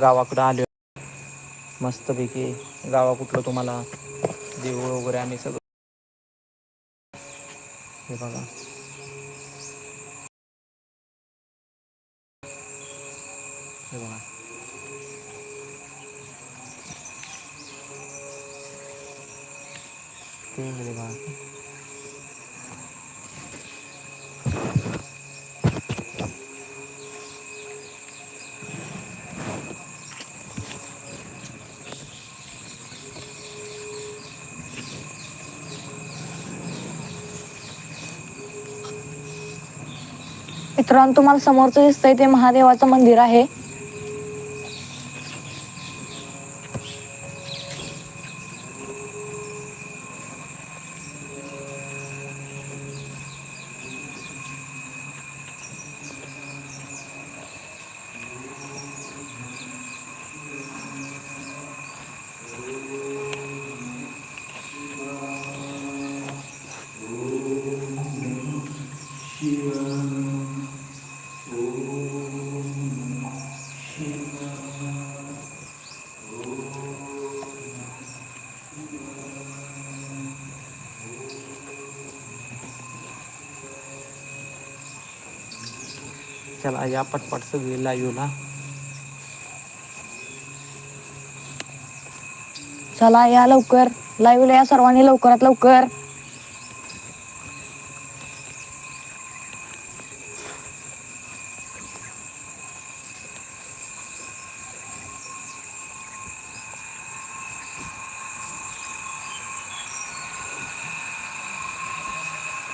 गावाकडं आलो मस्तपैकी गावा कुठलं तुम्हाला देऊळ वगैरे आम्ही सगळं. हे बघा. हे बघा. ते बघा. मित्रांनो तुम्हाला समोरच दिसतंय ते महादेवाचं मंदिर आहे. चला या पटपट सगळी ना चला या लवकर. लाईव्हला या सर्वांनी लवकरात लवकर.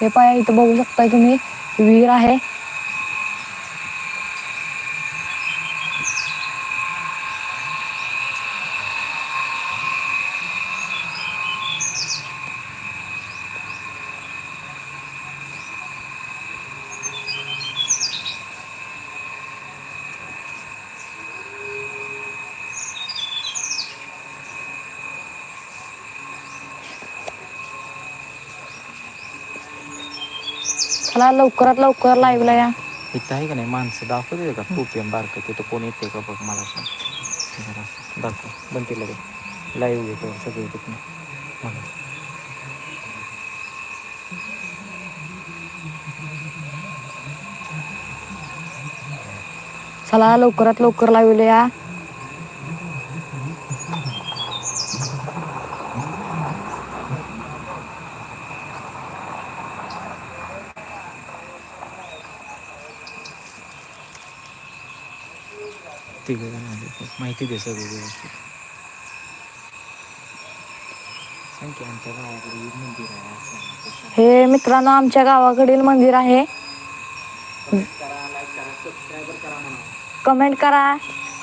हे पाया इथं बघू शकताय तुम्ही विहीर आहे. चला लवकरात लवकर लाईव्हला या. इथं आहे का नाही? माणसं दाखवते का? खूप एम बारकं. तिथं कोण येते का बघ मला सांग. जरा दाखव. बंद केलं ते लाईव्ह येतो सगळे तिथून चला लवकरात लवकर लाईव्हला या. आले. माहिती दे सगळं व्यवस्थित सांग की आमच्या गावाकडे एक मंदिर आहे असं आहे, तसं आहे. हे मित्रांनो आमच्या गावाकडील मंदिर आहे. करा लाईक करा सबस्क्राईबर करा म्हणा. कमेंट करा.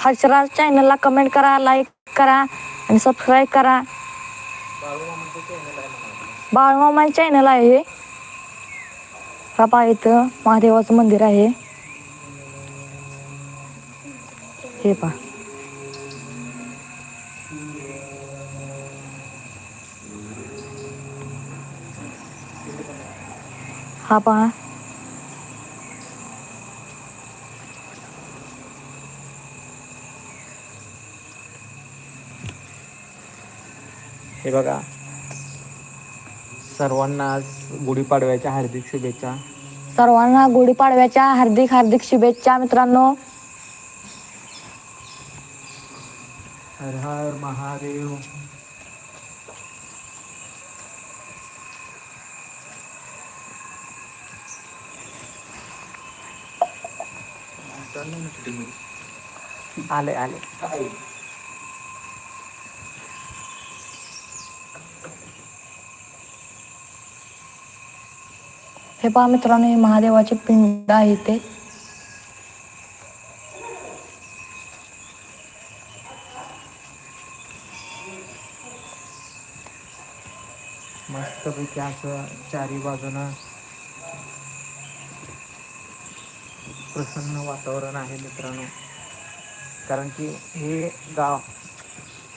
हर्षराज चॅनलला कमेंट करा लाईक करा आणि सबस्क्राईब करा. बाळूमामाचं चॅनल आहे म्हणा. बाळमामा चॅनल आहे हे. हा पहा इथं महादेवाचं मंदिर आहे. हे पहा. हा पहा. हे बघा. सर्वांना आज गुढीपाडव्याच्या हार्दिक शुभेच्छा. सर्वांना गुढीपाडव्याच्या हार्दिक हार्दिक शुभेच्छा मित्रांनो. हर हर महादेव। आले आले. हे पहा मित्रांनो हे महादेवाचे पिंड आहे ते. मस्तपैकी असं चारी बाजूनं प्रसन्न वातावरण आहे मित्रांनो. कारण की हे गाव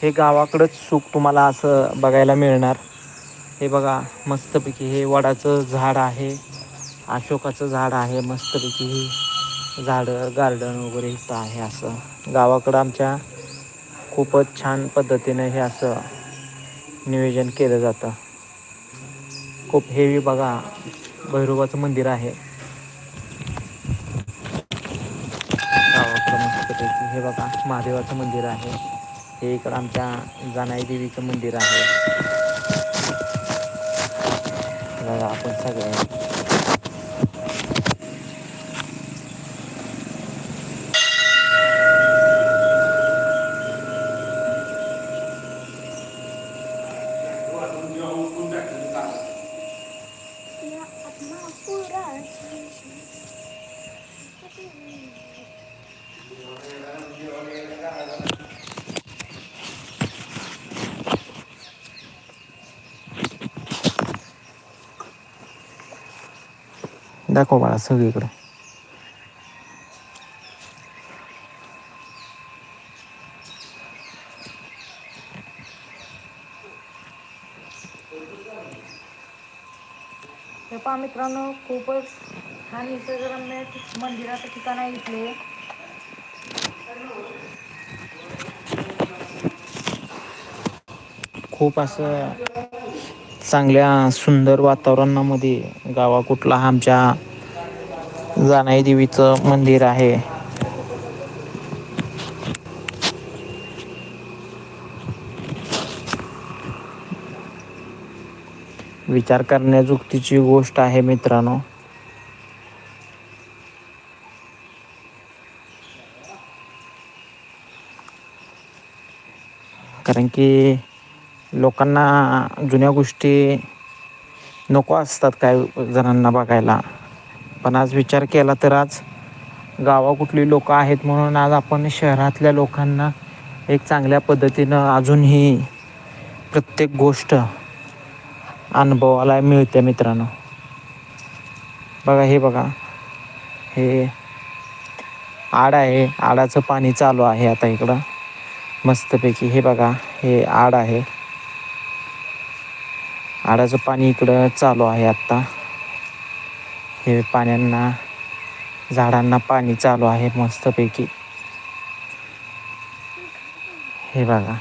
हे गावाकडंच सुख तुम्हाला असं बघायला मिळणार. हे बघा मस्तपैकी हे वडाचं झाड आहे अशोकाचं झाड आहे मस्तपैकी हे झाडं गार्डन वगैरे इथं आहे असं. गावाकडं आमच्या खूपच छान पद्धतीनं हे असं नियोजन केलं जातं. खूप हेवी बघा भैरोबाचं मंदिर आहे. हे बघा महादेवाचं मंदिर आहे. हे इकडं आमच्या जानाई देवीचं मंदिर आहे. बघा आपण सगळे. दाखव बाळा सगळीकडे हे पहा मित्रांनो खूपच छान निसर्गरम्य मंदिराचं ठिकाण आहे इथले. खूप असं चांगल्या सुंदर वातावरणामध्ये गावा कुठला आमच्या जानाई देवीचं मंदिर आहे. विचार करण्याजुक्तीची गोष्ट आहे मित्रांनो. कारण की लोकांना जुन्या गोष्टी नको असतात काय जणांना बघायला. पण आज विचार केला तर आज गावा कुठली लोकं आहेत म्हणून आज आपण शहरातल्या लोकांना एक चांगल्या पद्धतीनं अजूनही प्रत्येक गोष्ट अनुभवाला मिळते मित्रांनो. बघा हे बघा. हे आड आहे. आडाचं पाणी चालू आहे आता इकडं. मस्तपैकी हे बघा हे आड आहे. आडाचं पाणी इकडं चालू आहे आत्ता. हे पाण्यांना झाडांना पाणी चालू आहे मस्तपैकी. हे बघा.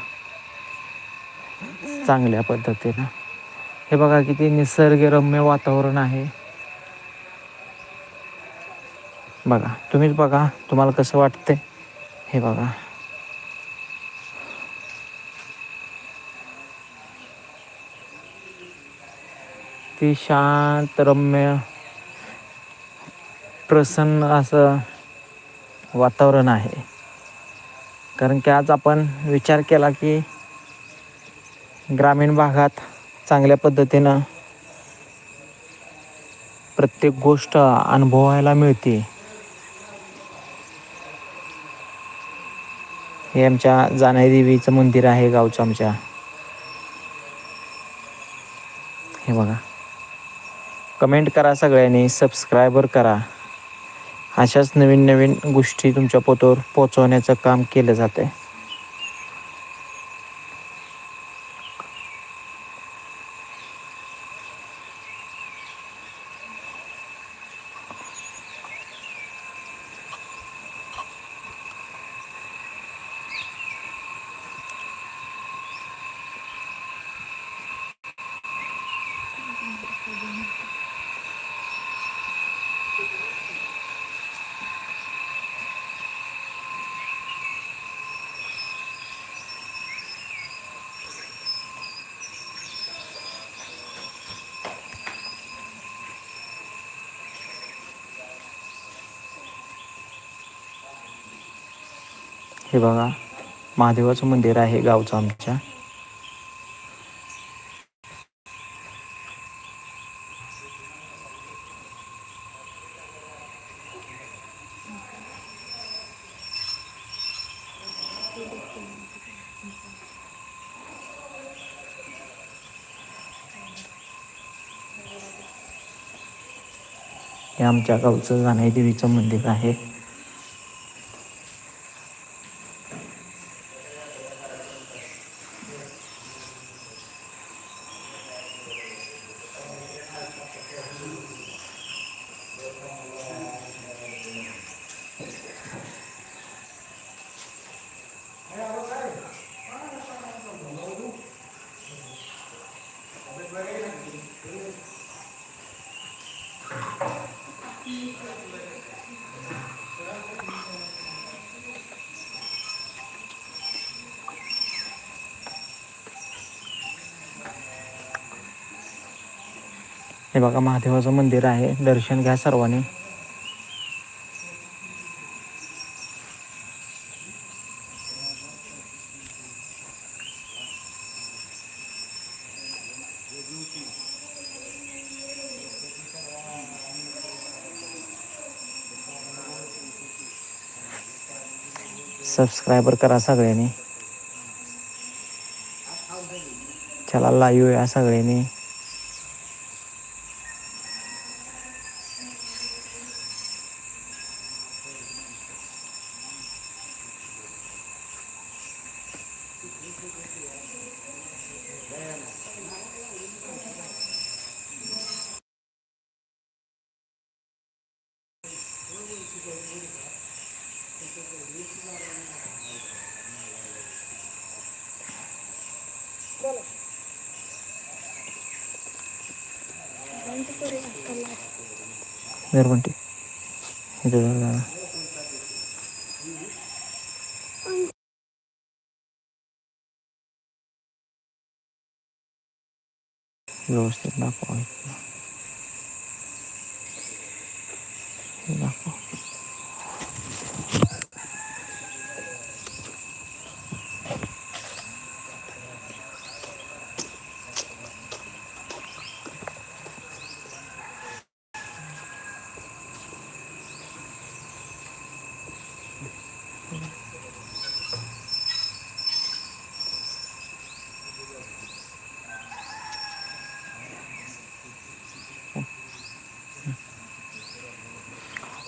चांगल्या पद्धतीनं. हे बघा किती निसर्गरम्य वातावरण आहे. बघा तुम्हीच बघा तुम्हाला कसं वाटते हे बघा. ती शांत रम्य प्रसन्न असं वातावरण आहे. कारण की आज आपण विचार केला की ग्रामीण भागात चांगल्या पद्धतीनं प्रत्येक गोष्ट अनुभवायला मिळते. हे आमच्या जानाई देवीचं मंदिर आहे गावचं आमच्या. हे बघा. कमेंट करा सगळ्यांनी सबस्क्रायबर करा. अशाच नवीन नवीन गोष्टी तुमच्या पोतोवर पोचवण्याचं काम केलं जातं आहे हे बघा महादेवाचं मंदिर आहे गावचं आमच्या. हे आमच्या गावचं जानाई देवीचं मंदिर आहे. हे बघा महादेवाचं मंदिर आहे. दर्शन घ्या सर्वांनी. सबस्क्रायबर करा सगळ्यांनी. चला लाईव्ह या सगळ्यांनी. வேறு பண்ணிட்டு இதுதான் Lost in that point. In that point.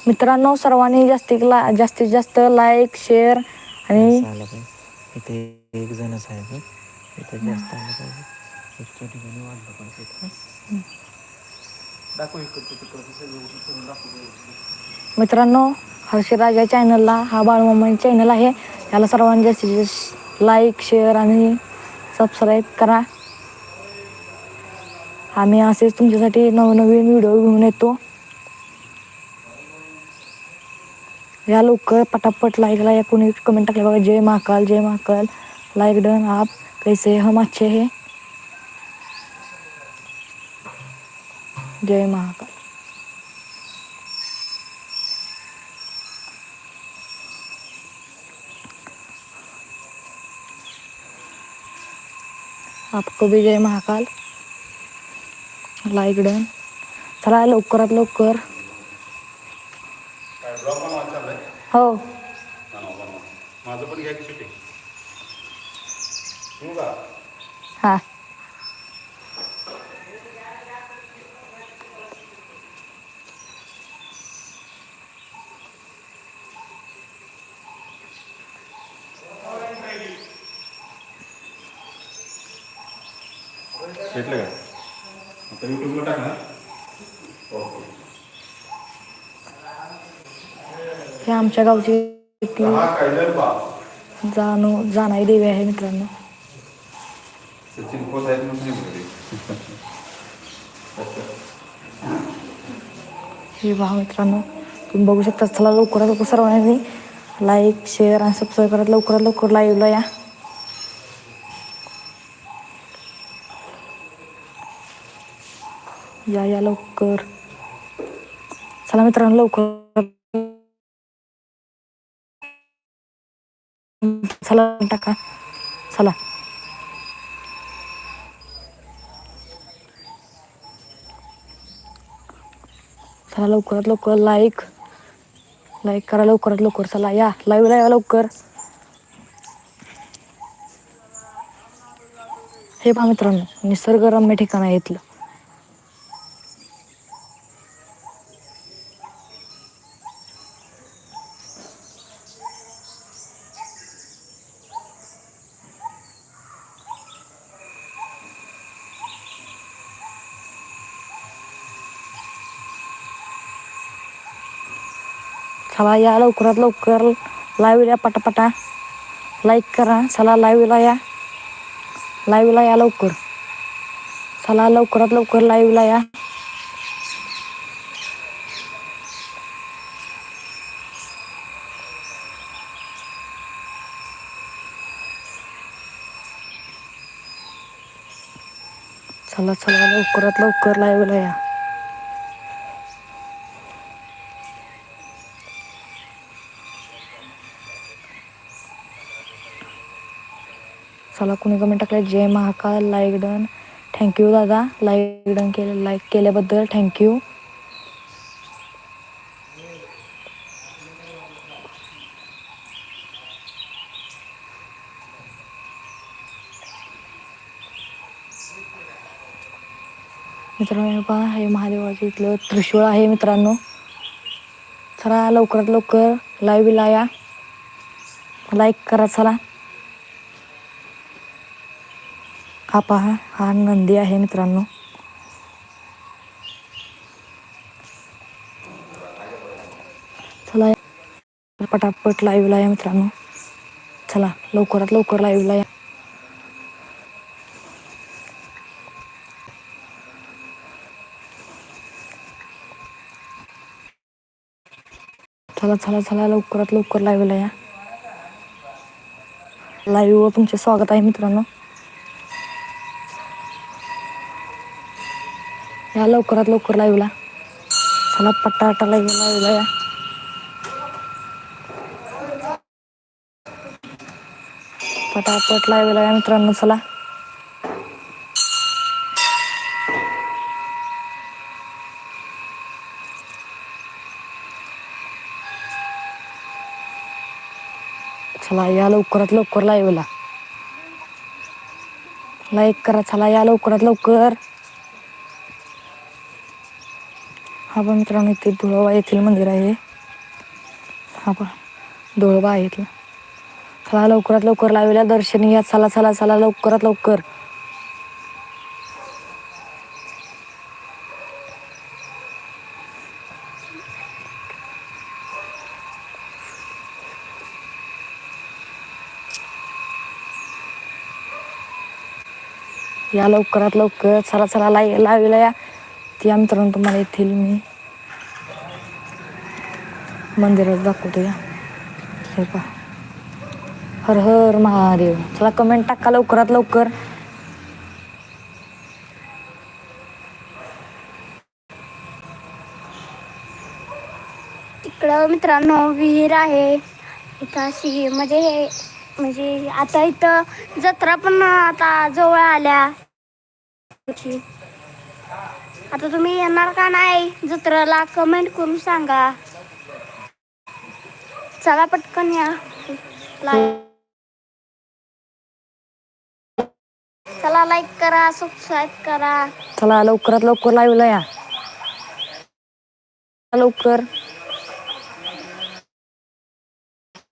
मित्रांनो सर्वांनी जास्तीत ला जास्तीत जास्त लाईक शेअर आणि असं आलं पाहिजे इथे एक जणच आहे बघ. इथे जास्त आलं पाहिजे एकच्या ठिकाणी वाढलं पाहिजे? दाखव इकडचं तिकडचं सगळं उभं करून दाखव व्यवस्थित. मित्रांनो हर्षराज या चॅनलला हा बाळमामा चॅनल आहे. याला सर्वांनी जास्तीत जास्त लाईक शेअर आणि सबस्क्राईब करा. आम्ही असेच तुमच्यासाठी नवनवीन व्हिडिओ घेऊन येतो. या लवकर पटापट लाईकला या कोणी कमेंट टाकले बघा. जय महाकाल जय महाकाल. लाईक डन आप कैसे हम अच्छे हे. जय महाकाल. आपको विजय महाकाल। लाईक डन चला लवकरात लवकर. हो. माझं पण घ्या की शूटिंग येऊ का हा भेटलं का आता युट्यूबला टाक ना ओके हे आमच्या गावची ती जाणू जाणारी देवी आहे मित्रांनो. सचिन आहेत हे पहा मित्रांनो तुम्ही बघू शकता चला लवकरात लवकर सर्वांनी लाईक शेअर आणि सबस्क्राईब करत लवकरात लवकर लाईव्हला या. या या लवकर. चला मित्रांनो लवकर. चला टाका चला. चला लवकरात लवकर लाईक लाईक करा लवकरात लवकर. चला या. लाईव्ह या लवकर. हे पहा मित्रांनो निसर्गरम्य ठिकाण आहे इथलं. चला या लवकरात लवकर. लाईव्ह या पटापटा. लाईक करा. चला लाईव्हला या. लाईव्हला या लवकर. चला लवकरात लवकर लाईव्हला या. चला चला लवकरात लवकर लाईव्हला या. चला कुणी कमेंट टाकले जय Mahakal like done thank you दादा. लाईक डन केले लाईक केल्याबद्दल थँक्यू मित्रांनो हे पहा हे महादेवाचं इथलं त्रिशूळ आहे मित्रांनो. चला लवकरात लवकर लाईव्हला या. लाईक करा चला. हा पहा हा नंदी आहे मित्रांनो. चला पटापट लाईव्हला या मित्रांनो. चला लवकरात लवकर लाईव्हला या. चला चला चला लवकरात लवकर लाईव्हला या. लाईव्ह तुमचे स्वागत आहे मित्रांनो. या लवकरात लवकर लाईव्हला. चला पट्टा लाईव्ह लाईव्हला या. पटापट लाईव्हला या मित्रांनो चला. चला या लवकरात लवकर लाईव्हला. लाईक करा चला या लवकरात लवकर. हा पण मित्रांनो इथे धुळोबा येथील मंदिर आहे. हा पण धुळोबा आहे इथला. चला लवकरात लवकर लावूया दर्शन या चला चला चला लवकरात लवकर. या लवकरात लवकर. चला चला लाई लावीला या. त्या मित्रांनो तुम्हाला येथील मी मंदिरात दाखवतो या हे पहा. हर हर महादेव. चला कमेंट टाका लवकरात लवकर. तिकडं मित्रांनो विहीर आहे. इथं अशी म्हणजे हे म्हणजे आता इथं जत्रा पण आता जवळ आल्या. आता तुम्ही येणार का नाही? जत्राला कमेंट करून सांगा. चला पटकन या. चला लाईक करा सबस्क्राईब करा. चला लवकरात लवकर लाईव्हला या. लवकर.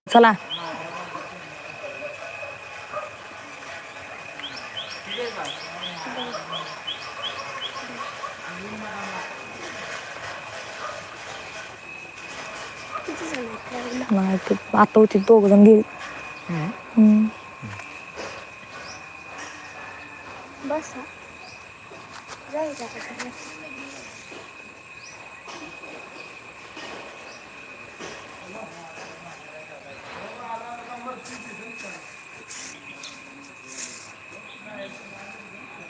चला. नाही ते आता होती दोघ जण गेली. हम्म. बस. जायचं